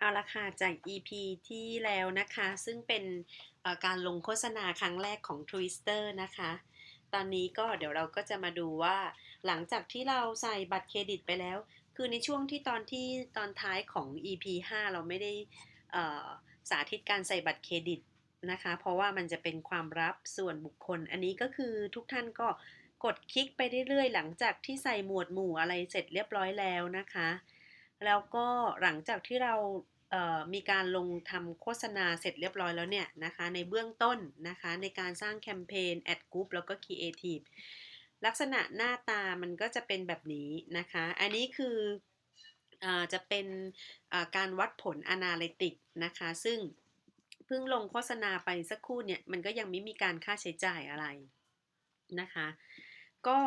เอาละค่ะจาก EP ที่แล้วนะคะ ซึ่งเป็นการลงโฆษณาครั้งแรกของ Twister นะคะ ตอนนี้ก็เดี๋ยวเราก็จะมาดูว่า หลังจากที่เราใส่บัตรเครดิตไปแล้ว คือในช่วงที่ตอนที่ตอนท้ายของ EP 5 เราไม่ได้สาธิตการใส่บัตรเครดิตนะคะ เพราะว่ามันจะเป็นความลับส่วนบุคคล อันนี้ก็คือทุกท่านก็กดคลิกไปเรื่อยๆ หลังจากที่ใส่หมวดหมู่อะไรเสร็จเรียบร้อยแล้วนะคะ แล้วก็หลังจากที่เรามีการลงทำโฆษณาเสร็จเรียบร้อยแล้วเนี่ยนะคะในเบื้องต้นนะคะในการสร้างแคมเปญแอดกรุ๊ปแล้วก็ครีเอทีฟลักษณะหน้าตามันก็จะเป็นแบบนี้นะคะ อันนี้คืออจะเป็นการวัดผล Analytic นะคะ ซึ่งเพิ่งลงโฆษณาไปสักครู่เนี่ยมันก็ยังไม่มีการค่าใช้จ่ายอะไรนะคะ ก็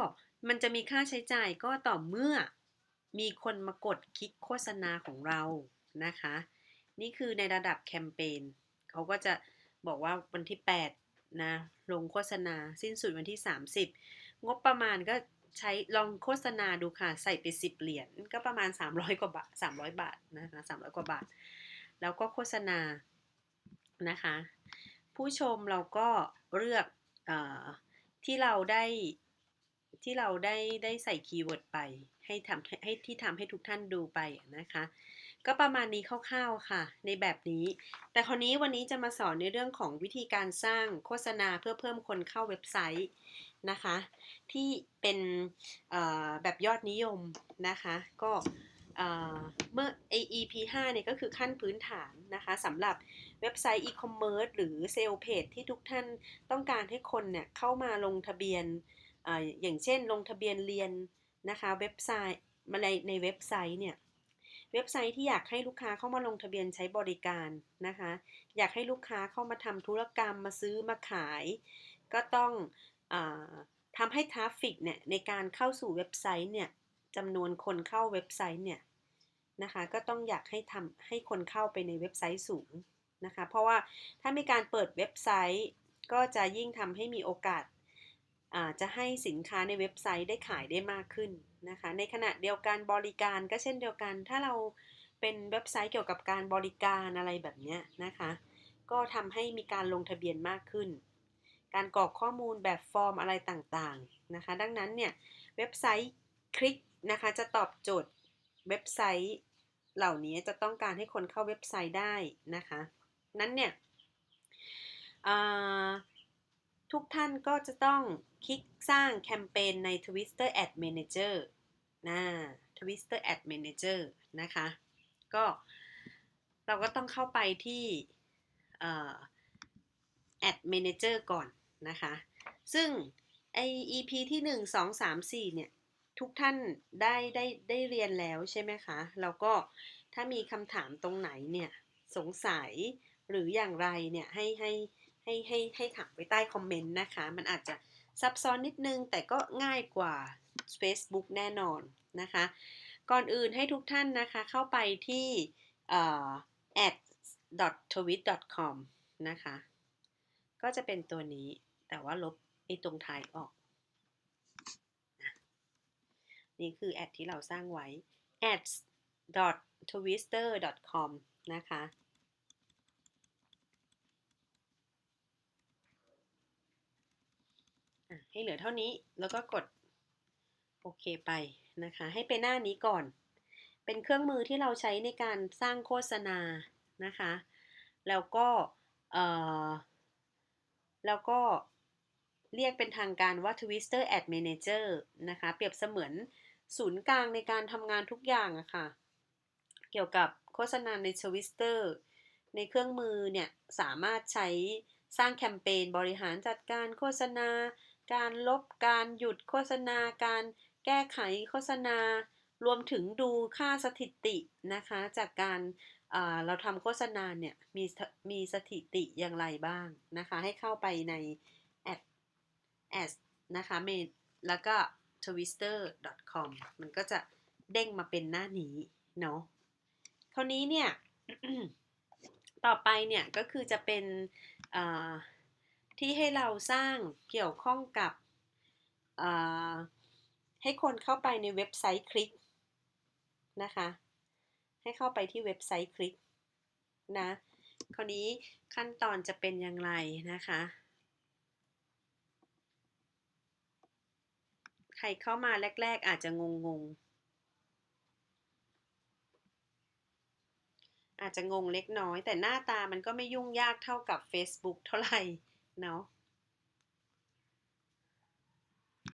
มันจะมีค่าใช้จ่ายก็ต่อเมื่อ มีคนมากดคลิกโฆษณาของเรานะคะ นี่คือในระดับแคมเปญเขาก็จะบอกว่าวันที่ 8 นะ ลงโฆษณาสิ้นสุดวันที่ 30 งบประมาณก็ใช้ลองโฆษณาดูค่ะ ใส่ไป 10 เหรียญก็ประมาณ 300 กว่าบาท 300 บาทนะคะ300 กว่าบาท แล้วก็โฆษณานะคะ ผู้ชมเราก็เลือกอที่เราได้ ที่เราได้ได้ใส่คีย์เวิร์ดไป ให้ทำให้ที่ทำให้ทุกท่านดูไปนะคะ ก็ประมาณนี้คร่าวๆค่ะ ในแบบนี้ แต่คราวนี้วันนี้จะมาสอนในเรื่องของวิธีการสร้างโฆษณาเพื่อเพิ่มคนเข้าเว็บไซต์นะคะ ที่เป็นแบบยอดนิยมนะคะ ก็เมื่อ aep 5เนี่ยก็คือขั้นพื้นฐานนะคะสำหรับเว็บไซต์อีคอมเมิร์ซหรือเซลล์เพจที่ทุกท่านต้องการให้คนเนี่ยเข้ามาลงทะเบียน อย่างเช่นลงทะเบียนเรียนนะคะเว็บไซต์มาในในเว็บไซต์เนี่ยเว็บไซต์ที่อยากให้ลูกค้าเข้ามาลงทะเบียนใช้บริการนะคะ อยากให้ลูกค้าเข้ามาทำธุรกรรมมาซื้อมาขาย ก็ต้องอทำให้ทราฟฟิกเนี่ยในการเข้าสู่เว็บไซต์เนี่ยจำนวนคนเข้าเว็บไซต์เนี่ยนะคะก็ต้องอยากให้ทำให้คนเข้าไปในเว็บไซต์สูงนะคะ เพราะว่าถ้ามีการเปิดเว็บไซต์ก็จะยิ่งทำให้มีโอกาส จะให้สินค้าในเว็บไซต์ได้ขายได้มากขึ้นนะคะ ในขณะเดียวกันบริการก็เช่นเดียวกัน ถ้าเราเป็นเว็บไซต์เกี่ยวกับการบริการอะไรแบบนี้นะคะ ก็ทำให้มีการลงทะเบียนมากขึ้น การกรอกข้อมูลแบบฟอร์มอะไรต่างๆนะคะ ดังนั้นเนี่ยเว็บไซต์คลิกนะคะจะตอบโจทย์เว็บไซต์เหล่านี้จะต้องการให้คนเข้าเว็บไซต์ได้นะคะ นั้นเนี่ย ทุกท่านก็จะต้องคลิกสร้างแคมเปญใน Twitter Ad Manager นะ Twitter Ad Manager นะคะ ก็เราก็ต้องเข้าไปที่ Ad Manager ก่อนนะคะ ซึ่งไอ EP ที่ 1 2 3 4 เนี่ย ทุกท่านได้ได้ได้เรียนแล้วใช่ไหมคะ แล้วก็ถ้ามีคำถามตรงไหนเนี่ย สงสัยหรืออย่างไรเนี่ย ให้ให้ ให้ให้ให้ถามไว้ใต้คอมเมนต์นะคะ มันอาจจะซับซ้อนนิดนึง แต่ก็ง่ายกว่า Facebook แน่นอนนะคะ ก่อนอื่นให้ทุกท่านนะคะ เข้าไปที่ ads.twit.com นะคะ ก็จะเป็นตัวนี้แต่ว่าลบไอ้ตรงท้ายออกนะนี่คือแอดที่เราสร้างไว้ ads.twister.com นะคะ ให้เหลือเท่านี้แล้วก็กดโอเคไปนะคะ ให้ไปหน้านี้ก่อน เป็นเครื่องมือที่เราใช้ในการสร้างโฆษณานะคะ แล้วก็แล้วก็เรียกเป็นทางการว่า Twister Ad Manager นะคะ เปรียบเสมือนศูนย์กลางในการทำงานทุกอย่างอะคะ่ะ เกี่ยวกับโฆษณาใน Twister ในเครื่องมือเนี่ย สามารถใช้สร้างแคมเปญบริหารจัดการโฆษณา การลบ การหยุดโฆษณา การแก้ไขโฆษณา รวมถึงดูค่าสถิตินะคะ จากการเราทำโฆษณาเนี่ยมีมีสถิติอย่างไรบ้างนะคะ ให้เข้าไปใน ad ad นะคะเมแล้วก็ twister.com มันก็จะเด้งมาเป็นหน้านี้เนาะคราวนี้เนี่ย ต่อไปเนี่ยก็คือจะเป็น ที่ให้เราสร้างเกี่ยวข้องกับ ให้คนเข้าไปในเว็บไซต์คลิกนะคะ ให้เข้าไปที่เว็บไซต์คลิกนะคราวนี้ขั้นตอนจะเป็นอย่างไรนะคะ ใครเข้ามาแรก ๆ อาจจะงงๆอาจจะงงเล็กน้อย แต่หน้าตามันก็ไม่ยุ่งยากเท่ากับ Facebook เท่าไหร่ เนาะ